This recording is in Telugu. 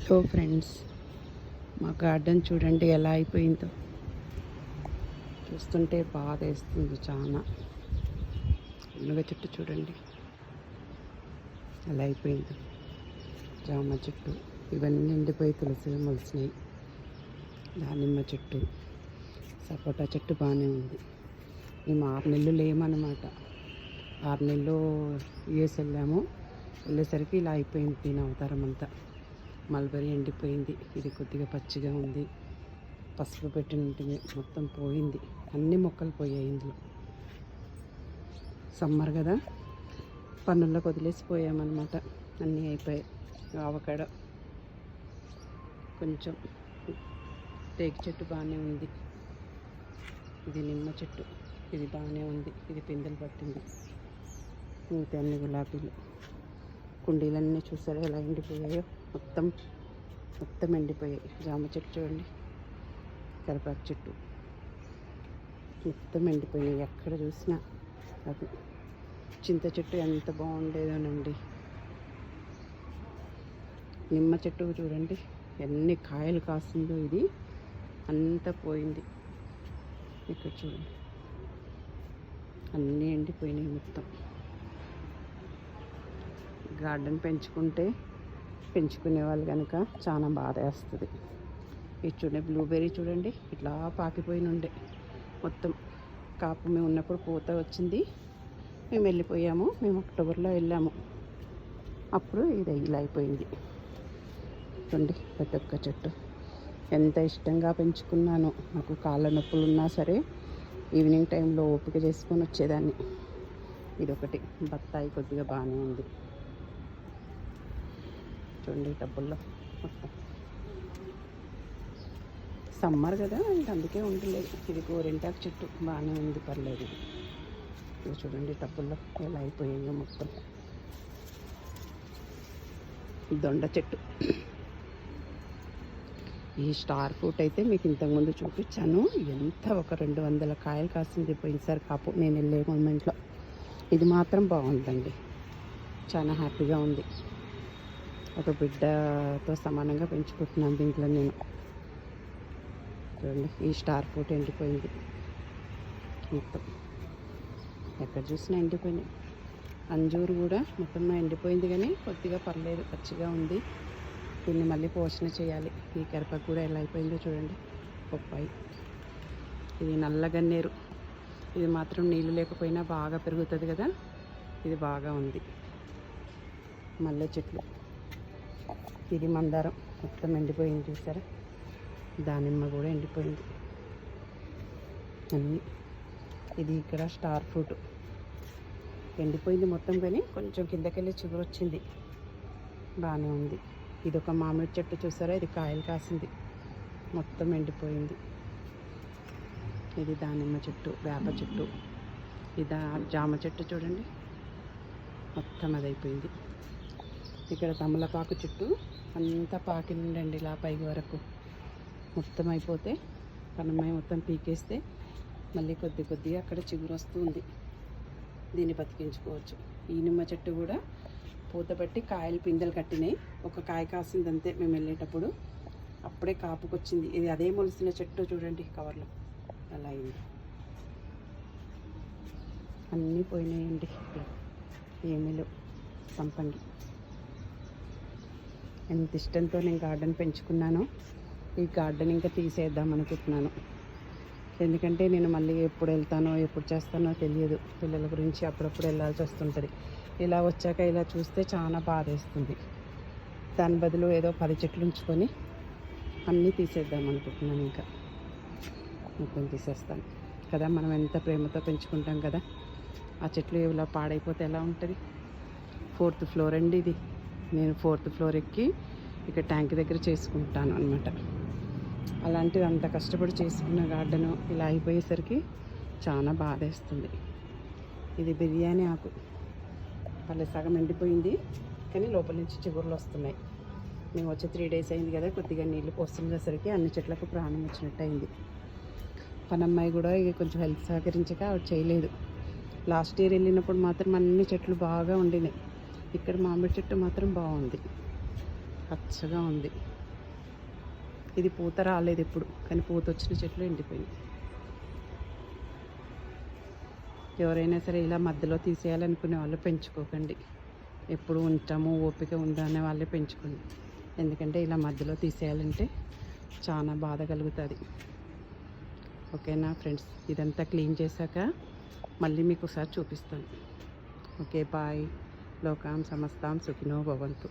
హలో ఫ్రెండ్స్ మా గార్డెన్ చూడండి ఎలా అయిపోయిందో. చూస్తుంటే బాధ వేస్తుంది చాలా మునగ చెట్టు చూడండి. ఎలా అయిపోయిందో. జామ చెట్టు. ఇవన్నీ నిండిపోయి తులసి మొలిసినాయి. దానిమ్మ చెట్టు. సపోటా చెట్టు బాగానే ఉంది. మేము ఆరు నెలలు లేమన్నమాట. ఆరు నెలలు వేసి వెళ్ళాము వెళ్ళేసరికి ఇలా అయిపోయింది దీని అవతారం అంతా మల్బరీ ఎండిపోయింది. ఇది కొద్దిగా పచ్చిగా ఉంది. పసుపు పెట్టినట్టుగా మొత్తం పోయింది. అన్ని మొక్కలు పోయాయి ఇందులో. సమ్మర్ కదా. పనుల్లో వదిలేసిపోయామన్నమాట. అన్నీ అయిపోయాయి. ఆవకాడ కొంచెం టేకు చెట్టు బాగానే ఉంది. ఇది నిమ్మ చెట్టు. ఇది బాగానే ఉంది. ఇది పిందెలు పట్టింది. మిగతా అన్ని గులాబీలు. కుండీలన్నీ చూసారా ఎలా ఎండిపోయాయో? మొత్తం మొత్తం ఎండిపోయాయి. జామ చెట్టు చూడండి. కరిపాకు చెట్టు. మొత్తం ఎండిపోయినాయి ఎక్కడ చూసినా అది చింత చెట్టు ఎంత బాగుండేదోనండి. నిమ్మ చెట్టు చూడండి. ఎన్ని కాయలు కాస్తుందో ఇది. అంతా పోయింది. ఇక్కడ చూడండి. అన్నీ ఎండిపోయినాయి మొత్తం. గార్డెన్ పెంచుకుంటే పెంచుకునే వాళ్ళు కనుక చాలా బాధ వేస్తుంది ఇది చూడండి బ్లూబెర్రీ చూడండి ఇట్లా పాకిపోయిన ఉండే మొత్తం కాపు మేము ఉన్నప్పుడు పూత వచ్చింది. మేము వెళ్ళిపోయాము మేము అక్టోబర్లో వెళ్ళాము. అప్పుడు ఇది ఇలా అయిపోయింది చూడండి ప్రతి ఒక్క చెట్టు. ఎంత ఇష్టంగా పెంచుకున్నాను. నాకు కాళ్ళ నొప్పులు ఉన్నా సరే ఈవినింగ్ టైంలో ఓపిక చేసుకొని వచ్చేదాన్ని. ఇదొకటి. బత్తాయి కొద్దిగా బాగానే ఉంది. చూడండి డబ్బుల్లో. మొత్తం సమ్మర్ కదా ఇంక అందుకే ఉండలేదు ఇది గోరింటాకు చెట్టు బాగానే ఉంది పర్లేదు. ఇది చూడండి డబ్బుల్లో ఎలా అయిపోయాయో మొత్తం. దొండ చెట్టు. ఈ స్టార్ ఫ్రూట్ అయితే మీకు ఇంతకుముందు చూపించాను. ఎంత ఒక రెండు వందల కాయలు కాసింది పోయినసారి కాపు. నేను వెళ్ళే మూమెంట్లో ఇది మాత్రం బాగుందండి. చాలా హ్యాపీగా ఉంది. ఒక బిడ్డతో సమానంగా పెంచుకుంటున్నాను దీంట్లో నేను. చూడండి ఈ స్టార్ ఫ్రూట్ ఎండిపోయింది. మొత్తం. ఎక్కడ చూసినా ఎండిపోయినాయి. అంజూరు కూడా మొత్తం ఎండిపోయింది కానీ కొద్దిగా పర్లేదు పచ్చిగా ఉంది. దీన్ని మళ్ళీ పోషణ చేయాలి. ఈ కరిపాకు కూడా ఎలా అయిపోయిందో చూడండి. బొప్పాయి ఇది నల్లగన్నేరు ఇది మాత్రం నీళ్ళు లేకపోయినా బాగా పెరుగుతుంది కదా. ఇది బాగా ఉంది. మల్లె చెట్లు. ఇది మందారం. మొత్తం ఎండిపోయింది చూసారా? దానిమ్మ కూడా ఎండిపోయింది. అన్నీ. ఇది ఇక్కడ స్టార్ ఫ్రూట్. ఎండిపోయింది మొత్తం కానీ కొంచెం కిందకెళ్ళి చిగురు వచ్చింది బాగానే ఉంది. ఇది ఒక మామిడి చెట్టు చూసారా? ఇది కాయలు కాసింది. మొత్తం ఎండిపోయింది. ఇది దానిమ్మ చెట్టు వేప చెట్టు. ఇది జామ చెట్టు చూడండి. మొత్తం అది అయిపోయింది ఇక్కడ తమలపాకు చెట్టు. అంతా పాకిండండి ఇలా పైకి వరకు. మొత్తం అయిపోతే పనమ్మాయి మొత్తం పీకేస్తే మళ్ళీ కొద్ది కొద్దిగా అక్కడ చిగురు వస్తుంది. దీన్ని బతికించుకోవచ్చు. ఈ నిమ్మ చెట్టు కూడా పూత పట్టి కాయలు పిందెలు కట్టినాయి. ఒక కాయ కాసింది అంతే మేము వెళ్ళేటప్పుడు. అప్పుడే కాపుకొచ్చింది. ఇది అదే మొలిసిన చెట్టు చూడండి కవర్లో. అలా అయింది. అన్నీ పోయినాయండి. ఇక్కడ ఏమీ లేవు. సంపంగి. ఎంత ఇష్టంతో నేను గార్డెన్ పెంచుకున్నానో ఈ గార్డెన్ ఇంకా తీసేద్దాం అనుకుంటున్నాను. ఎందుకంటే నేను మళ్ళీ ఎప్పుడు వెళ్తానో ఎప్పుడు చేస్తానో తెలియదు. పిల్లల గురించి అప్పుడప్పుడు వెళ్ళాల్సి వస్తుంటుంది. ఇలా వచ్చాక ఇలా చూస్తే చాలా బాధేస్తుంది. దాని బదులు ఏదో పది చెట్లు ఉంచుకొని అన్నీ తీసేద్దాం అనుకుంటున్నాను ఇంకా. మొత్తం తీసేస్తాను. కదా మనం ఎంత ప్రేమతో పెంచుకుంటాం కదా. ఆ చెట్లు ఇలా పాడైపోతే ఎలా ఉంటుంది? ఫోర్త్ ఫ్లోర్ అండి ఇది. నేను ఫోర్త్ ఫ్లోర్ ఎక్కి ఇక్కడ ట్యాంక్ దగ్గర చేసుకుంటాను అనమాట అలాంటిది అంత కష్టపడి చేసుకున్న గార్డెను ఇలా అయిపోయేసరికి చాలా బాధేస్తుంది. ఇది బిర్యానీ ఆకు. పల్లె సగం ఎండిపోయింది కానీ లోపల నుంచి చిగురులు వస్తున్నాయి. మేము వచ్చి త్రీ డేస్ అయింది కదా కొద్దిగా నీళ్ళు పోస్తుండేసరికి అన్ని చెట్లకు ప్రాణం వచ్చినట్టు అయింది పనమ్మాయి కూడా ఇక కొంచెం హెల్త్ సహకరించక ఆవిడ చేయలేదు. లాస్ట్ ఇయర్ వెళ్ళినప్పుడు మాత్రం అన్ని చెట్లు బాగా ఉండినాయి. ఇక్కడ మామిడి చెట్టు మాత్రం బాగుంది. పచ్చగా ఉంది. ఇది పూత రాలేదు ఎప్పుడు కానీ పూత వచ్చిన చెట్లు ఎండిపోయింది ఎవరైనా సరే ఇలా మధ్యలో తీసేయాలనుకునే వాళ్ళు పెంచుకోకండి. ఎప్పుడు ఉంటాము ఓపిక ఉందా అనే వాళ్ళే పెంచుకోండి. ఎందుకంటే ఇలా మధ్యలో తీసేయాలంటే చాలా బాధ కలుగుతుంది. ఓకేనా ఫ్రెండ్స్? ఇదంతా క్లీన్ చేశాక మళ్ళీ మీకు ఒకసారి చూపిస్తాను. Okay bye. లోకాం సమస్తాం సుఖినో భవంతు.